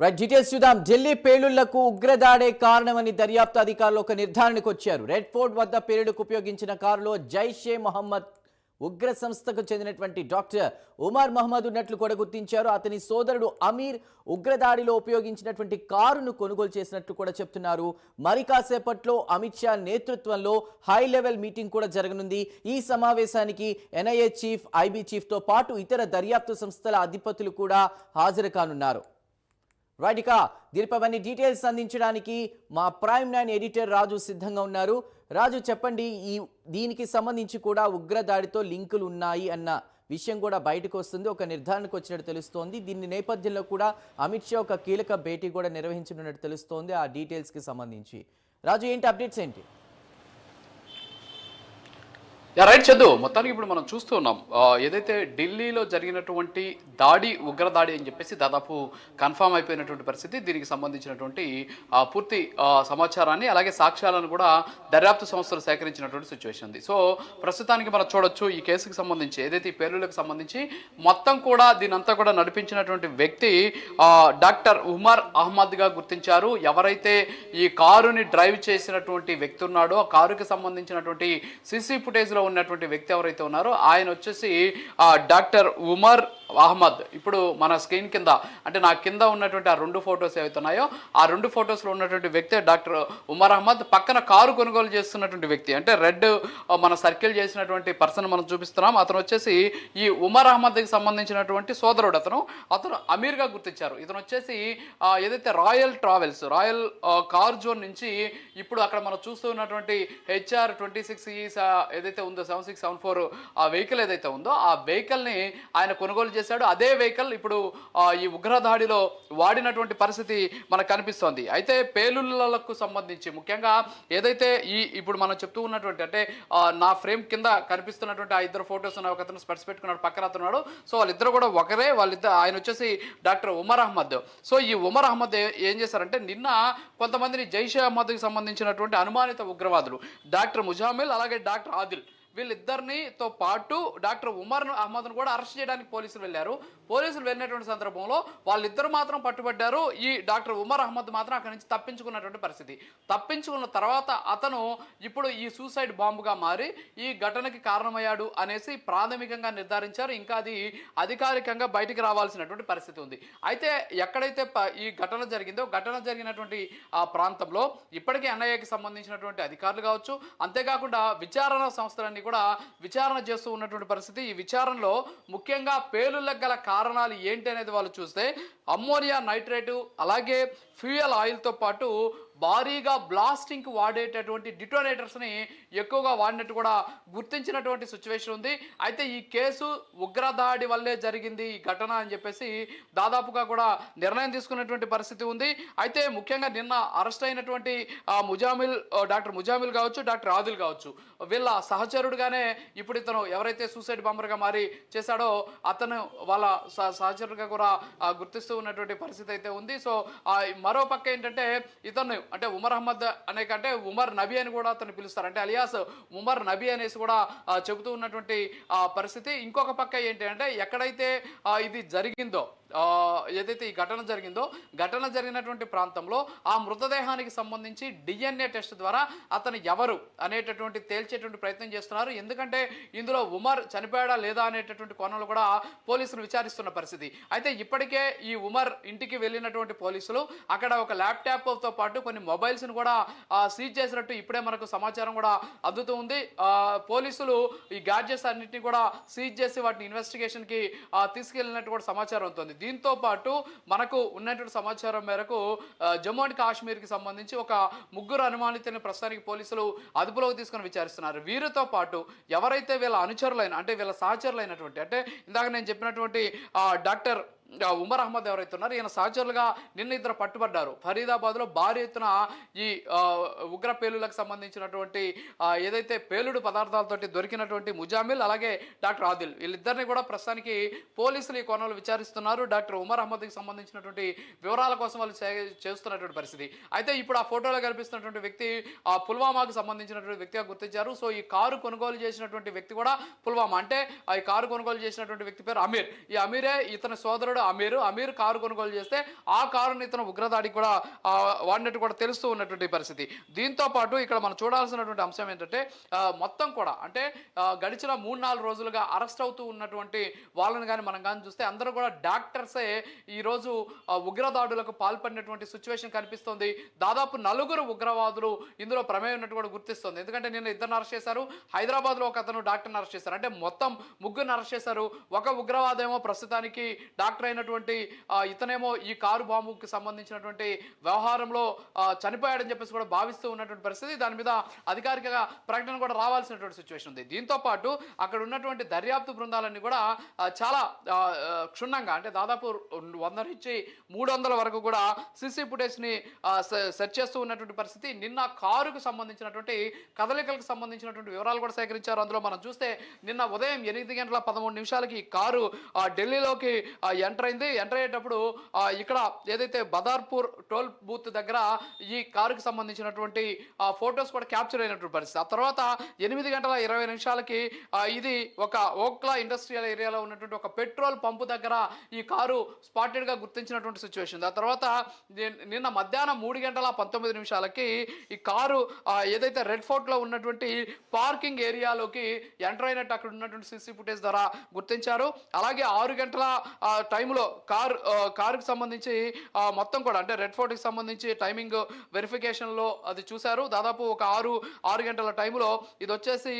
Right details చూద్దాం. ఢిల్లీ పేలుళ్ళకు ఉగ్రదాడే కారణమని దర్యాప్తు అధికారులు ఒక నిర్ధారణకు వచ్చారు. రెడ్ ఫోర్ట్ వద్ద పేలుడుకు ఉపయోగించిన కారులో జైషే మొహమ్మద్ ఉగ్ర సంస్థకు చెందినటువంటి డాక్టర్ ఉమర్ మహమ్మద్ ఉన్నట్లు కూడా గుర్తించారు. అతని సోదరుడు అమీర్ ఉగ్రదాడిలో ఉపయోగించినటువంటి కారును కొనుగోలు చేసినట్లు కూడా చెప్తున్నారు. మరి కాసేపట్లో అమిత్ షా నేతృత్వంలో హై లెవెల్ మీటింగ్ కూడా జరగనుంది. ఈ సమావేశానికి ఎన్ఐఏ చీఫ్ ఐబీ చీఫ్తో పాటు ఇతర దర్యాప్తు సంస్థల అధిపతులు కూడా హాజరు కానున్నారు. రైట్ ఇక దీనిపై అన్ని డీటెయిల్స్ అందించడానికి మా ప్రైమ్ నైన్ ఎడిటర్ రాజు సిద్ధంగా ఉన్నారు. రాజు చెప్పండి ఈ దీనికి సంబంధించి కూడా ఉగ్రదాడితో లింకులు ఉన్నాయి అన్న విషయం కూడా బయటకు వస్తుంది. ఒక నిర్ధారణకు వచ్చినట్టు తెలుస్తోంది. దీని నేపథ్యంలో కూడా అమిత్ షా ఒక కీలక భేటీ కూడా నిర్వహించనున్నట్టు తెలుస్తోంది ఆ డీటెయిల్స్కి సంబంధించి. రాజు ఏంటి అప్డేట్స్ ఏంటి? రైట్ చందు. మొత్తానికి ఇప్పుడు మనం చూస్తూ ఉన్నాం. ఏదైతే ఢిల్లీలో జరిగినటువంటి దాడి ఉగ్ర దాడి అని చెప్పేసి దాదాపు కన్ఫామ్ అయిపోయినటువంటి పరిస్థితి దీనికి సంబంధించినటువంటి పూర్తి సమాచారాన్ని అలాగే సాక్ష్యాలను కూడా దర్యాప్తు సంస్థలు సేకరించినటువంటి సిచ్యువేషన్ ఉంది. సో ప్రస్తుతానికి మనం చూడొచ్చు ఈ కేసుకు సంబంధించి ఏదైతే ఈ పేర్లకు సంబంధించి మొత్తం కూడా దీనంతా కూడా నడిపించినటువంటి వ్యక్తి డాక్టర్ ఉమర్ అహ్మద్గా గుర్తించారు. ఎవరైతే ఈ కారుని డ్రైవ్ చేసినటువంటి వ్యక్తి ఉన్నాడో ఆ కారుకి సంబంధించినటువంటి సీసీ ఫుటేజ్లో ఉన్నటువంటి వ్యక్తి ఎవరైతే ఉన్నారో ఆయన వచ్చేసి డాక్టర్ ఉమర్ అహ్మద్. ఇప్పుడు మన స్క్రీన్ కింద అంటే నా కింద ఉన్నటువంటి ఆ రెండు ఫొటోస్ ఏవైతున్నాయో ఆ రెండు ఫొటోస్లో ఉన్నటువంటి వ్యక్తి డాక్టర్ ఉమర్ అహ్మద్. పక్కన కారు కొనుగోలు చేస్తున్నటువంటి వ్యక్తి అంటే రెడ్ మన సర్కిల్ చేసినటువంటి పర్సన్ మనం చూపిస్తున్నాం. అతను వచ్చేసి ఈ ఉమర్ అహ్మద్కి సంబంధించినటువంటి సోదరుడు అతను. అతను అమీర్గా గుర్తించారు. ఇతను వచ్చేసి ఏదైతే Royal Travels Royal Car Zone నుంచి ఇప్పుడు అక్కడ మనం చూస్తూ ఉన్నటువంటి హెచ్ఆర్ ట్వంటీ సిక్స్ ఏదైతే ఉందో సెవెన్ సిక్స్ సెవెన్ ఫోర్ ఆ వెహికల్ ఏదైతే ఉందో ఆ వెహికల్ని ఆయన కొనుగోలు చేశాడు. అదే వెహికల్ ఇప్పుడు ఈ ఈ ఉగ్రదాడిలో వాడినటువంటి పరిస్థితి మనకు కనిపిస్తోంది. అయితే పేలుళ్ళకు సంబంధించి ముఖ్యంగా ఏదైతే ఈ ఇప్పుడు మనం చెప్తూ ఉన్నటువంటి అంటే నా ఫ్రేమ్ కింద కనిపిస్తున్నటువంటి ఆ ఇద్దరు ఫొటోస్ ఉన్నాయి ఒక అతను స్పెట్స్ పెట్టుకున్నాడు పక్కన అతను సో వాళ్ళిద్దరు కూడా ఒకరే వాళ్ళిద్దరు ఆయన వచ్చేసి డాక్టర్ ఉమర్ అహ్మద్. సో ఈ ఉమర్ అహ్మద్ ఏం చేశారంటే నిన్న కొంతమందిని జైషే అహ్మద్కి సంబంధించినటువంటి అనుమానిత ఉగ్రవాదులు డాక్టర్ ముజామిల్ అలాగే డాక్టర్ ఆదిల్ వీళ్ళిద్దరినితో పాటు డాక్టర్ ఉమర్ అహ్మద్ను కూడా అరెస్ట్ చేయడానికి పోలీసులు వెళ్ళారు. పోలీసులు వెళ్ళినటువంటి సందర్భంలో వాళ్ళిద్దరు మాత్రం పట్టుబడ్డారు. ఈ డాక్టర్ ఉమర్ అహ్మద్ మాత్రం అక్కడి నుంచి తప్పించుకున్నటువంటి పరిస్థితి. తప్పించుకున్న తర్వాత అతను ఇప్పుడు ఈ సూసైడ్ బాంబుగా మారి ఈ ఘటనకి కారణమయ్యాడు అనేసి ప్రాథమికంగా నిర్ధారించారు. ఇంకా అది అధికారికంగా బయటికి రావాల్సినటువంటి పరిస్థితి ఉంది. అయితే ఎక్కడైతే ప- ఈ ఘటన జరిగిందో ఘటన జరిగినటువంటి ఆ ప్రాంతంలో ఇప్పటికే ఎన్ఐఏకి సంబంధించినటువంటి అధికారులు కావచ్చు అంతేకాకుండా విచారణ సంస్థలన్నీ కూడా విచారణ చేస్తూ ఉన్నటువంటి పరిస్థితి. ఈ విచారణలో ముఖ్యంగా పేలుళ్ళకు గల కారణాలు ఏంటి అనేది వాళ్ళు చూస్తే అమ్మోనియా నైట్రేటు అలాగే ఫ్యూయల్ ఆయిల్తో పాటు భారీగా బ్లాస్టింగ్ వాడేటటువంటి డిటోనేటర్స్ని ఎక్కువగా వాడినట్టు కూడా గుర్తించినటువంటి సిచ్యువేషన్ ఉంది. అయితే ఈ కేసు ఉగ్రదాడి వల్లే జరిగింది ఈ ఘటన అని చెప్పేసి దాదాపుగా కూడా నిర్ణయం తీసుకున్నటువంటి పరిస్థితి ఉంది. అయితే ముఖ్యంగా నిన్న అరెస్ట్ అయినటువంటి ముజామిల్ డాక్టర్ ముజామిల్ కావచ్చు డాక్టర్ ఆదిల్ కావచ్చు వీళ్ళ సహచరుడుగానే ఇప్పుడు ఇతను ఎవరైతే సూసైడ్ బాంబర్గా మారి చేశాడో అతను వాళ్ళ సహచరుడుగా కూడా గుర్తిస్తూ ఉన్నటువంటి పరిస్థితి అయితే ఉంది. సో మరోపక్క మరో పక్క ఏంటంటే ఇతను అంటే ఉమర్ అహ్మద్ అనే కంటే ఉమర్ నబీ అని కూడా అతను పిలుస్తారు. అంటే అలియాస్ ఉమర్ నబీ అనేసి కూడా చెబుతూ ఉన్నటువంటి ఆ, పరిస్థితి. ఇంకొక పక్క ఏంటి అంటే ఎక్కడైతే ఇది జరిగిందో ఏదైతే ఈ ఘటన జరిగిందో ఘటన జరిగినటువంటి ప్రాంతంలో ఆ మృతదేహానికి సంబంధించి డిఎన్ఏ టెస్ట్ ద్వారా అతను ఎవరు అనేటటువంటి తేల్చేటువంటి ప్రయత్నం చేస్తున్నారు. ఎందుకంటే ఇందులో ఉమర్ చనిపోయాడా లేదా అనేటటువంటి కోణంలో కూడా పోలీసులు విచారిస్తున్న పరిస్థితి. అయితే ఇప్పటికే ఈ ఉమర్ ఇంటికి వెళ్ళినటువంటి పోలీసులు అక్కడ ఒక ల్యాప్టాప్తో పాటు కొన్ని మొబైల్స్ను కూడా సీజ్ చేసినట్టు ఇప్పుడే మనకు సమాచారం కూడా అందుతూ ఉంది. పోలీసులు ఈ గ్యాడ్జెట్స్ అన్నింటినీ కూడా సీజ్ చేసి వాటిని ఇన్వెస్టిగేషన్కి తీసుకెళ్ళినట్టు కూడా సమాచారం అవుతుంది దీంతో పాటు మనకు ఉన్నటువంటి సమాచారం మేరకు జమ్మూ అండ్ కాశ్మీర్కి సంబంధించి ఒక ముగ్గురు అనుమానితులను ప్రస్తుతానికి పోలీసులు అదుపులోకి తీసుకుని విచారిస్తున్నారు. వీరితో పాటు ఎవరైతే వీళ్ళ అనుచరులైన అంటే వీళ్ళ సహచరులైనటువంటి అంటే ఇందాక నేను చెప్పినటువంటి డాక్టర్ ఉమర్ అహ్మద్ ఎవరైతే ఉన్నారో ఈయన సహచరులుగా నిన్న ఇద్దరు పట్టుబడ్డారు. ఫరీదాబాద్లో భారీ ఎత్తున ఈ ఉగ్ర పేలులకు సంబంధించినటువంటి ఏదైతే పేలుడు పదార్థాలతోటి దొరికినటువంటి ముజామిల్ అలాగే డాక్టర్ ఆదిల్ వీళ్ళిద్దరిని కూడా ప్రస్తుతానికి పోలీసులు ఈ కోణంలో విచారిస్తున్నారు. డాక్టర్ ఉమర్ అహ్మద్కి సంబంధించినటువంటి వివరాల కోసం వాళ్ళు చే- చేస్తున్నటువంటి పరిస్థితి. అయితే ఇప్పుడు ఆ ఫోటోలో కనిపిస్తున్నటువంటి వ్యక్తి ఆ పుల్వామాకు సంబంధించినటువంటి వ్యక్తిగా గుర్తించారు. సో ఈ కారు కొనుగోలు చేసినటువంటి వ్యక్తి కూడా పుల్వామా. అంటే ఆ ఈ కారు కొనుగోలు చేసినటువంటి వ్యక్తి పేరు అమీర్. ఈ అమీరే ఇతని సోదరుడు ఎవరు అమీర్ అమీర్ కారు కొనుగోలు చేస్తే ఆ కారుని ఇతను ఉగ్రదాడికి కూడా వాడినట్టు కూడా తెలుస్తూ ఉన్నటువంటి పరిస్థితి. దీంతో పాటు ఇక్కడ మనం చూడాల్సినటువంటి అంశం ఏంటంటే మొత్తం కూడా అంటే గడిచిన మూడు నాలుగు రోజులుగా అరెస్ట్ అవుతూ ఉన్నటువంటి వాళ్ళని కానీ మనం కానీ చూస్తే అందరూ కూడా డాక్టర్సే ఈరోజు ఉగ్రదాడులకు పాల్పడినటువంటి సిచ్యువేషన్ కనిపిస్తుంది. దాదాపు నలుగురు ఉగ్రవాదులు ఇందులో ప్రమేయం ఉన్నట్టు కూడా గుర్తిస్తుంది. ఎందుకంటే నిన్న ఇద్దరు అరెస్ట్ చేశారు హైదరాబాద్లో ఒక అతను డాక్టర్ని అరెస్ట్ చేశారు. అంటే మొత్తం ముగ్గురిని అరెస్ట్ చేశారు. ఒక ఉగ్రవాదేమో ప్రస్తుతానికి డాక్టర్ చనిపోయినటువంటి ఇతనేమో ఈ కారు బాంబుకి సంబంధించినటువంటి వ్యవహారంలో చనిపోయాడని చెప్పేసి కూడా భావిస్తూ ఉన్నటువంటి పరిస్థితి. దాని మీద అధికారిక ప్రకటన కూడా రావాల్సినటువంటి సిచ్యువేషన్ ఉంది. దీంతో పాటు అక్కడ ఉన్నటువంటి దర్యాప్తు బృందాలన్నీ కూడా చాలా క్షుణ్ణంగా అంటే దాదాపు వంద నుంచి మూడు వందల వరకు కూడా సీసీ ఫుటేజ్ని సెర్చ్ చేస్తూ ఉన్నటువంటి పరిస్థితి. నిన్న కారుకు సంబంధించినటువంటి కదలికలకు సంబంధించినటువంటి వివరాలు కూడా సేకరించారు. అందులో మనం చూస్తే నిన్న ఉదయం ఎనిమిది గంటల పదమూడు నిమిషాలకి ఈ కారు ఆ, ఢిల్లీలోకి ఎంటర్ అయింది ఎంటర్ అయ్యేటప్పుడు ఇక్కడ ఏదైతే బదార్పూర్ టోల్ బూత్ దగ్గర ఈ కారుకు సంబంధించినటువంటి ఫొటోస్ కూడా క్యాప్చర్ అయినటువంటి పరిస్థితి. ఆ తర్వాత ఎనిమిది గంటల ఇరవై నిమిషాలకి ఇది ఒక ఓక్లా ఇండస్ట్రియల్ ఏరియాలో ఉన్నటువంటి ఒక పెట్రోల్ పంపు దగ్గర ఈ కారు స్పాటెడ్గా గుర్తించినటువంటి సిచ్యువేషన్. ఆ తర్వాత నిన్న మధ్యాహ్నం మూడు గంటల పంతొమ్మిది నిమిషాలకి ఈ కారు ఏదైతే రెడ్ ఫోర్ట్లో ఉన్నటువంటి పార్కింగ్ ఏరియాలోకి ఎంటర్ అయినట్టు అక్కడ ఉన్నటువంటి సీసీ ఫుటేజ్ ద్వారా గుర్తించారు. అలాగే ఆరు గంటల టైం టైంలో కార్ కారుకి సంబంధించి మొత్తం కూడా అంటే రెడ్ ఫోర్ట్కి సంబంధించి టైమింగ్ వెరిఫికేషన్లో అది చూశారు. దాదాపు ఒక ఆరు ఆరు గంటల టైంలో ఇది వచ్చేసి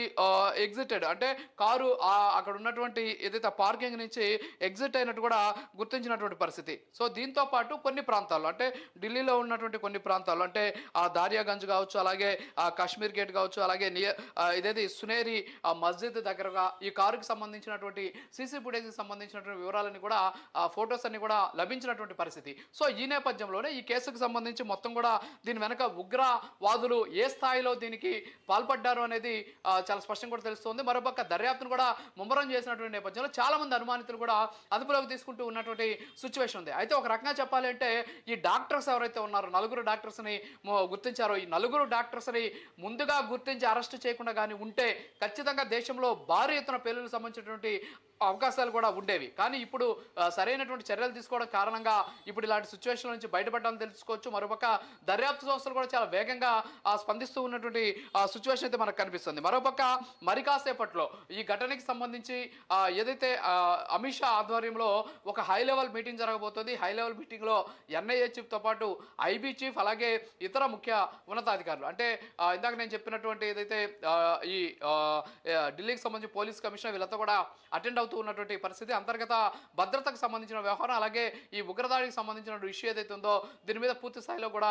ఎగ్జిటెడ్. అంటే కారు అక్కడ ఉన్నటువంటి ఏదైతే పార్కింగ్ నుంచి ఎగ్జిట్ అయినట్టు కూడా గుర్తించినటువంటి పరిస్థితి. సో దీంతో పాటు కొన్ని ప్రాంతాల్లో అంటే ఢిల్లీలో ఉన్నటువంటి కొన్ని ప్రాంతాల్లో అంటే ఆ దారియాగంజ్ కావచ్చు అలాగే ఆ కాశ్మీర్ గేట్ కావచ్చు అలాగే ఇదేది సునేరి ఆ మస్జిద్ దగ్గరగా ఈ కారుకి సంబంధించినటువంటి సీసీ ఫుటేజ్కి సంబంధించినటువంటి వివరాలన్నీ కూడా ఫొటోస్ అన్ని కూడా లభించినటువంటి పరిస్థితి. సో ఈ నేపథ్యంలోనే ఈ కేసుకు సంబంధించి మొత్తం కూడా దీని వెనక ఉగ్రవాదులు ఏ స్థాయిలో దీనికి పాల్పడ్డారు అనేది చాలా స్పష్టంగా కూడా తెలుస్తుంది. మరోపక్క దర్యాప్తును కూడా ముమ్మరం చేసినటువంటి నేపథ్యంలో చాలామంది అనుమానితులు కూడా అదుపులోకి తీసుకుంటూ ఉన్నటువంటి సిచ్యువేషన్ ఉంది. అయితే ఒక రకంగా చెప్పాలి అంటే ఈ డాక్టర్స్ ఎవరైతే ఉన్నారో నలుగురు డాక్టర్స్ని గుర్తించారో ఈ నలుగురు డాక్టర్స్ని ముందుగా గుర్తించి అరెస్ట్ చేయకుండా కానీ ఉంటే ఖచ్చితంగా దేశంలో భారీ ఎత్తున పేలులకు సంబంధించినటువంటి అవకాశాలు కూడా ఉండేవి. కానీ ఇప్పుడు సరైనటువంటి చర్యలు తీసుకోవడం కారణంగా ఇప్పుడు ఇలాంటి సిచ్యువేషన్ నుంచి బయటపడాలని తెలుసుకోవచ్చు. మరోపక్క దర్యాప్తు సంస్థలు కూడా చాలా వేగంగా స్పందిస్తూ ఉన్నటువంటి సిచ్యువేషన్ అయితే మనకు కనిపిస్తుంది. మరోపక్క మరి కాసేపట్లో ఈ ఘటనకి సంబంధించి ఏదైతే అమిత్ షా ఆధ్వర్యంలో ఒక హై లెవెల్ మీటింగ్ జరగబోతుంది. హై లెవెల్ మీటింగ్లో ఎన్ఐఏ చీఫ్తో పాటు ఐబీ చీఫ్ అలాగే ఇతర ముఖ్య ఉన్నతాధికారులు. అంటే ఇందాక నేను చెప్పినటువంటి ఏదైతే ఈ ఢిల్లీకి సంబంధించి పోలీస్ కమిషనర్ వీళ్ళతో కూడా అటెండ్ అవుతూ ఉన్నటువంటి పరిస్థితి. అంతర్గత భద్రతకు సంబంధించిన వ్యవహారం అలాగే ఈ ఉగ్రదాడికి సంబంధించిన ఇష్యూ ఏదైతే ఉందో దీని మీద పూర్తి స్థాయిలో కూడా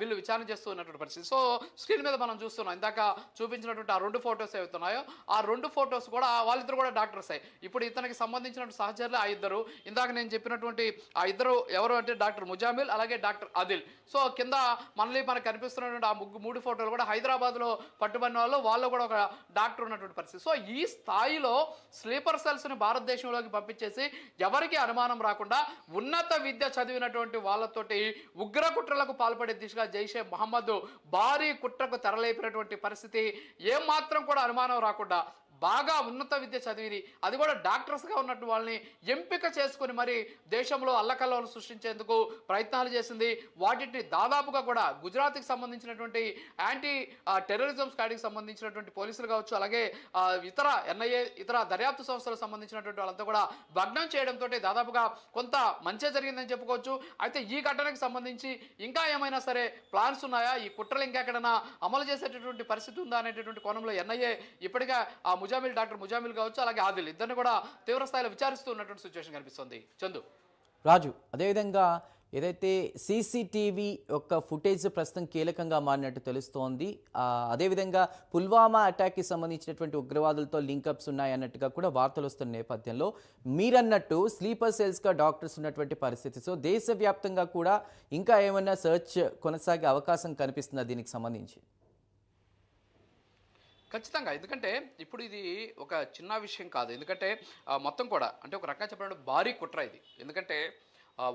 వీళ్ళు విచారణ చేస్తూ ఉన్నటువంటి పరిస్థితి. సో స్క్రీన్ మీద మనం చూస్తున్నాం. ఇందాక చూపించినటువంటి ఆ రెండు ఫొటోస్ ఏవైతున్నాయో ఆ రెండు ఫొటోస్ కూడా వాళ్ళిద్దరు కూడా డాక్టర్స్ ఇప్పుడు ఇతనికి సంబంధించిన సహచరులు ఆ ఇద్దరు. ఇందాక నేను చెప్పినటువంటి ఆ ఇద్దరు ఎవరు అంటే డాక్టర్ ముజామిల్ అలాగే డాక్టర్ అదిల్. సో కింద మనల్ని మనకు కనిపిస్తున్నటువంటి ఆ ముగ్గు మూడు ఫోటోలు కూడా హైదరాబాద్లో పట్టుబడిన వాళ్ళు వాళ్ళు కూడా ఒక డాక్టర్ ఉన్నటువంటి పరిస్థితి. సో ఈ స్థాయిలో స్లీపర్ సెల్స్ని భారతదేశంలోకి పంపించేసి ఎవరికి అనుమానం రాకుండా ఉన్నత విద్య చదివినటువంటి వాళ్ళతోటి ఉగ్ర కుట్రలకు పాల్పడే దిశగా జైషే మహమ్మద్ భారీ కుట్రకు తెరలేపినటువంటి పరిస్థితి ఏమాత్రం కూడా అనుమానం రాకుండా బాగా ఉన్నత విద్య చదివి అది కూడా డాక్టర్స్గా ఉన్నట్టు వాళ్ళని ఎంపిక చేసుకుని మరి దేశంలో అల్లకల్లోలు సృష్టించేందుకు ప్రయత్నాలు చేసింది. వాటిని దాదాపుగా కూడా గుజరాత్కి సంబంధించినటువంటి యాంటీ టెర్రరిజం స్క్వాడ్కి సంబంధించినటువంటి పోలీసులు కావచ్చు అలాగే ఇతర ఎన్ఐఏ ఇతర దర్యాప్తు సంస్థలకు సంబంధించినటువంటి వాళ్ళంతా కూడా భగ్నం చేయడంతో దాదాపుగా కొంత మంచి జరిగిందని చెప్పుకోవచ్చు. అయితే ఈ ఘటనకు సంబంధించి ఇంకా ఏమైనా సరే ప్లాన్స్ ఉన్నాయా? ఈ కుట్రలు ఇంకెక్కడైనా అమలు చేసేటటువంటి పరిస్థితి ఉందా అనేటటువంటి కోణంలో ఎన్ఐఏ ఇప్పటికే ఆ ముజామిల్ డాక్టర్ ముజామిల్ కావచ్చు అలాగే ఆదిల్. ఇద్దరిని కూడా తీవ్రస్థాయిలో విచారిస్తూ ఉన్నటువంటి సిచ్యువేషన్ కనిపిస్తుంది. చందు. రాజు అదేవిధంగా ఏదైతే సీసీటీవీ యొక్క ఫుటేజ్ ప్రస్తుతం కీలకంగా మారినట్టు తెలుస్తోంది అదేవిధంగా పుల్వామా అటాక్కి సంబంధించినటువంటి ఉగ్రవాదులతో లింకప్స్ ఉన్నాయన్నట్టుగా కూడా వార్తలు వస్తున్న నేపథ్యంలో మీరన్నట్టు స్లీపర్ సెల్స్గా డాక్టర్స్ ఉన్నటువంటి పరిస్థితి. సో దేశవ్యాప్తంగా కూడా ఇంకా ఏమైనా సెర్చ్ కొనసాగే అవకాశం కనిపిస్తుందా దీనికి సంబంధించి? ఖచ్చితంగా. ఎందుకంటే ఇప్పుడు ఇది ఒక చిన్న విషయం కాదు. ఎందుకంటే మొత్తం కూడా అంటే ఒక రకంగా చెప్పాలంటే భారీ కుట్ర ఇది. ఎందుకంటే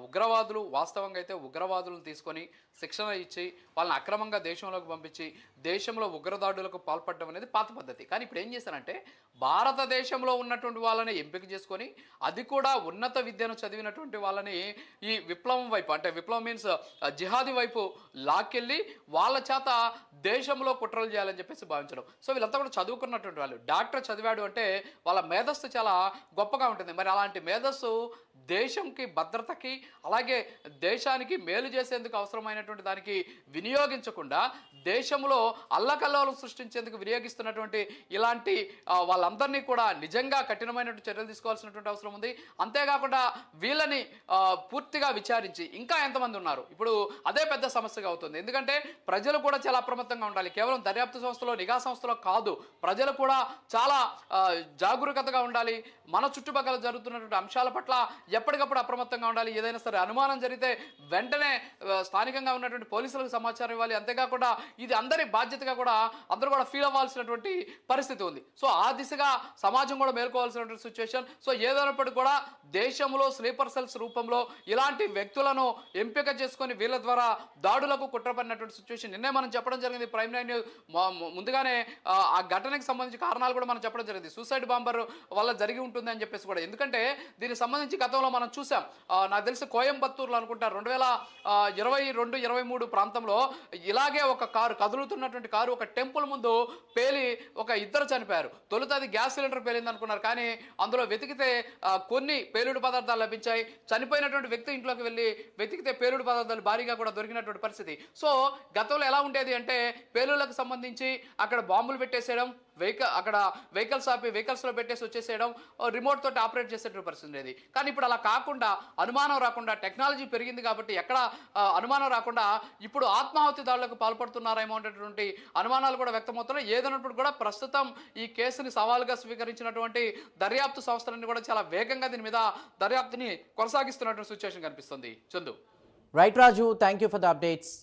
ఉగ్రవాదులు వాస్తవంగా అయితే ఉగ్రవాదులను తీసుకొని శిక్షణ ఇచ్చి వాళ్ళని అక్రమంగా దేశంలోకి పంపించి దేశంలో ఉగ్రదాడులకు పాల్పడడం అనేది పాత పద్ధతి. కానీ ఇప్పుడు ఏం చేశారంటే భారతదేశంలో ఉన్నటువంటి వాళ్ళని ఎంపిక చేసుకొని అది కూడా ఉన్నత విద్యను చదివినటువంటి వాళ్ళని ఈ విప్లవం వైపు అంటే విప్లవం మీన్స్ జిహాదీ వైపు లాక్కెళ్ళి వాళ్ళ చేత దేశంలో కుట్రలు చేయాలని చెప్పేసి భావించడం. సో వీళ్ళంతా కూడా చదువుకున్నటువంటి వాళ్ళు. డాక్టర్ చదివాడు అంటే వాళ్ళ మేధస్సు చాలా గొప్పగా ఉంటుంది. మరి అలాంటి మేధస్సు దేశంకి భద్రతకి అలాగే దేశానికి మేలు చేసేందుకు అనేటువంటి దానికి వినియోగించకుండా దేశంలో అల్లకల్లోలం సృష్టించేందుకు వినియోగిస్తున్నటువంటి ఇలాంటి వాళ్ళందరినీ కూడా నిజంగా కఠినమైనటువంటి చర్యలు తీసుకోవాల్సినటువంటి అవసరం ఉంది. అంతేకాకుండా వీళ్ళని పూర్తిగా విచారించి ఇంకా ఎంతమంది ఉన్నారు? ఇప్పుడు అదే పెద్ద సమస్యగా అవుతుంది. ఎందుకంటే ప్రజలు కూడా చాలా అప్రమత్తంగా ఉండాలి. కేవలం దర్యాప్తు సంస్థలో నిఘా సంస్థలో కాదు. ప్రజలు కూడా చాలా జాగరూకతగా ఉండాలి. మన చుట్టుపక్కల జరుగుతున్నటువంటి అంశాల పట్ల ఎప్పటికప్పుడు అప్రమత్తంగా ఉండాలి. ఏదైనా సరే అనుమానం జరిగితే వెంటనే స్థానికంగా ఉన్నటువంటి పోలీసులకు సమాచారం ఇవ్వాలి. అంతేకాకుండా ఇది అందరి బాధ్యతగా కూడా అందరూ కూడా ఫీల్ అవ్వాల్సినటువంటి పరిస్థితి ఉంది. సో ఆ దిశగా సమాజం కూడా మేల్కోవాల్సినటువంటి సిచ్యువేషన్ సో ఏదైనప్పటికీ కూడా దేశంలో స్లీపర్ సెల్స్ రూపంలో ఇలాంటి వ్యక్తులను ఎంపిక చేసుకొని వీళ్ళ ద్వారా దాడులకు కుట్రపడినటువంటి సిచ్యువేషన్ నిన్నే మనం చెప్పడం జరిగింది ప్రైమ్ లైన్ ముందుగానే ఆ, ఘటనకి సంబంధించి కారణాలు కూడా మనం చెప్పడం జరిగింది. సూసైడ్ బాంబర్ వల్ల జరిగి ఉంటుంది అని చెప్పేసి కూడా. ఎందుకంటే దీనికి సంబంధించి గతంలో మనం చూసాం. నాకు తెలిసి కోయంబత్తూరులో అనుకుంటా రెండు వేల ఇరవై రెండు ఇరవై మూడు ప్రాంతంలో ఇలాగే ఒక కారు కదులుతున్నటువంటి కారు ఒక టెంపుల్ ముందు పేలి ఒక ఇద్దరు చనిపోయారు. తొలుత అది గ్యాస్ సిలిండర్ పేలింది అనుకున్నారు కానీ అందులో వెతికితే కొన్ని పేలుడు పదార్థాలు లభించాయి. చనిపోయినటువంటి వ్యక్తి ఇంట్లోకి వెళ్ళి వెతికితే పేలుడు పదార్థాలు భారీగా కూడా దొరికినటువంటి పరిస్థితి. సో గతంలో ఎలా ఉండేది అంటే పేలుళ్ళకు సంబంధించి అక్కడ బాంబులు పెట్టేసేయడం వెహికల్ అక్కడ వెహికల్స్ ఆపి వెహికల్స్లో పెట్టేసి వచ్చేసేయడం రిమోట్ తోటి ఆపరేట్ చేసేటువంటి పరిస్థితి ఉండేది. కానీ ఇప్పుడు అలా కాకుండా అనుమానం రాకుండా టెక్నాలజీ పెరిగింది కాబట్టి ఎక్కడ అనుమానం రాకుండా ఇప్పుడు ఆత్మాహుతి దాడులకు పాల్పడుతున్నారేమో అనేటువంటి అనుమానాలు కూడా వ్యక్తమవుతున్నాయి. ఏదైనప్పుడు కూడా ప్రస్తుతం ఈ కేసుని సవాలుగా స్వీకరించినటువంటి దర్యాప్తు సంస్థలన్నీ కూడా చాలా వేగంగా దీని మీద దర్యాప్తుని కొనసాగిస్తున్నటువంటి సిచ్యువేషన్ కనిపిస్తుంది. Chandu. Right Raju thank you for the updates